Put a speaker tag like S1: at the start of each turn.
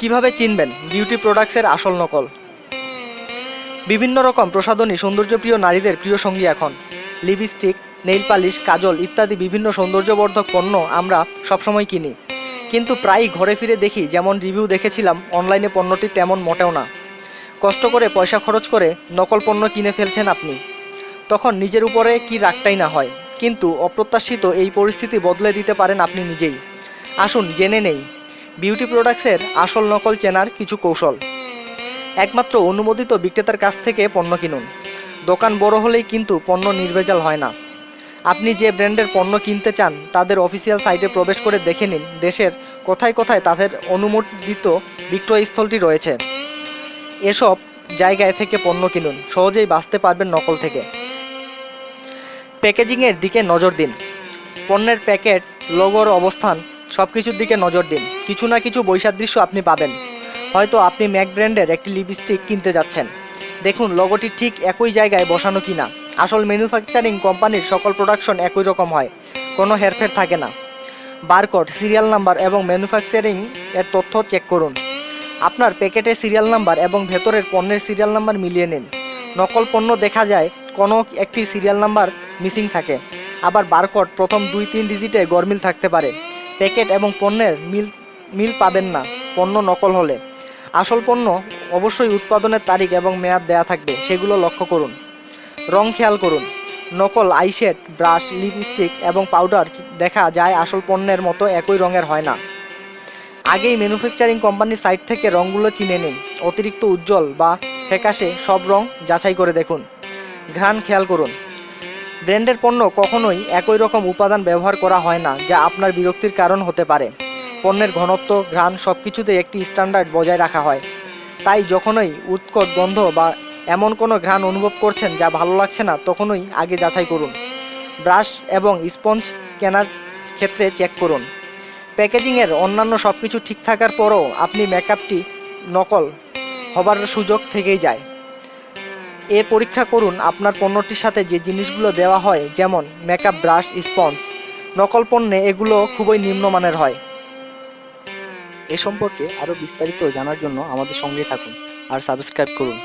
S1: কীভাবে চিনবেন বিউটি প্রোডাক্টসের আসল নকল? বিভিন্ন রকম প্রসাধনী সৌন্দর্যপ্রিয় নারীদের প্রিয় সঙ্গী এখন। লিপস্টিক নেইল পালিশ কাজল ইত্যাদি বিভিন্ন সৌন্দর্যবর্ধক পণ্য আমরা সবসময় কিনি। কিন্তু প্রায়ই ঘরে ফিরে দেখি, যেমন রিভিউ দেখেছিলাম অনলাইনে পণ্যটি তেমন মোটেও না। কষ্ট করে পয়সা খরচ করে নকল পণ্য কিনে ফেলছেন আপনি। তখন নিজের উপরে কি রাগটাই না হয়। কিন্তু অপ্রত্যাশিত এই পরিস্থিতি বদলে দিতে পারেন আপনি নিজেই। আসুন, জেনে নেই। বিউটি প্রোডাক্টসের আসল নকল চেনার কিছু কৌশল। একমাত্র অনুমোদিত বিক্রেতার কাছ থেকে পণ্য কিনুন। দোকান বড় হলেই কিন্তু পণ্য নির্ভেজাল হয় না। আপনি যে ব্র্যান্ডের পণ্য কিনতে চান, তাদের অফিসিয়াল সাইটে প্রবেশ করে দেখে নিন দেশের কোথায় কোথায় তাদের অনুমোদিত বিক্রয়স্থলটি রয়েছে। এসব জায়গায় থেকে পণ্য কিনুন, সহজেই বাঁচতে পারবেন নকল থেকে। প্যাকেজিংয়ের দিকে নজর দিন। পণ্যের প্যাকেট, লোগোর অবস্থান সব কিছুর দিকে নজর দিন। কিছু না কিছু বৈসাদৃশ্য আপনি পাবেন। হয়তো আপনি ম্যাক ব্র্যান্ডের একটি লিপস্টিক কিনতে যাচ্ছেন। দেখুন লোগোটি ঠিক একই জায়গায় বসানো কিনা। আসল ম্যানুফ্যাকচারিং কোম্পানির সকল প্রোডাকশন একই রকম হয়। কোনো হেরফের থাকে না। বারকোড সিরিয়াল নাম্বার এবং ম্যানুফ্যাকচারিং এর তথ্য চেক করুন। আপনার প্যাকেটে সিরিয়াল নাম্বার এবং ভেতরের পণ্যের সিরিয়াল নাম্বার মিলিয়ে নিন। নকল পণ্য দেখা যায়, কোনো একটি সিরিয়াল নাম্বার মিসিং থাকে। আবার বারকোড প্রথম দুই তিন ডিজিটে গরমিল থাকতে পারে। প্যাকেট এবং পণ্যের মিল মিল পাবেন না, পণ্য নকল হলে। আসল পণ্য অবশ্যই উৎপাদনের তারিখ এবং মেয়াদ দেয়া থাকবে, সেগুলো লক্ষ্য করুন। রং খেয়াল করুন, নকল আইশেড, ব্রাশ, লিপস্টিক এবং পাউডার দেখা যায় আসল পণ্যের মতো একই রঙের হয় না। আগেই ম্যানুফ্যাকচারিং কোম্পানির সাইট থেকে রঙগুলো চিনে নিন, অতিরিক্ত উজ্জ্বল বা ফ্যাকাশে সব রং যাচাই করে দেখুন। ঘ্রাণ খেয়াল করুন ব্র্যান্ডের পণ্য কখনোই একই রকম উপাদান ব্যবহার করা হয় না, যা আপনার বিরক্তির কারণ হতে পারে। পণ্যের ঘনত্ব, ঘ্রাণ সব কিছুতে একটি স্ট্যান্ডার্ড বজায় রাখা হয়। তাই যখনই উৎকট গন্ধ বা এমন কোনো ঘ্রাণ অনুভব করছেন যা ভালো লাগছে না, তখনই আগে যাচাই করুন। ব্রাশ এবং স্পঞ্জ কেনার ক্ষেত্রে চেক করুন। প্যাকেজিংয়ের অন্যান্য সব কিছু ঠিক থাকার পরও আপনি মেকআপটি নকল হবার সুযোগ থেকেই যায়। এর পরীক্ষা করুন আপনার পণ্যটির সাথে যে জিনিসগুলো দেওয়া হয়, যেমন মেকআপ ব্রাশ স্পঞ্জ নকল পণ্যে এগুলো খুবই নিম্নমানের হয়। এ সম্পর্কে আরও বিস্তারিত জানার জন্য আমাদের সঙ্গে থাকুন আর সাবস্ক্রাইব করুন।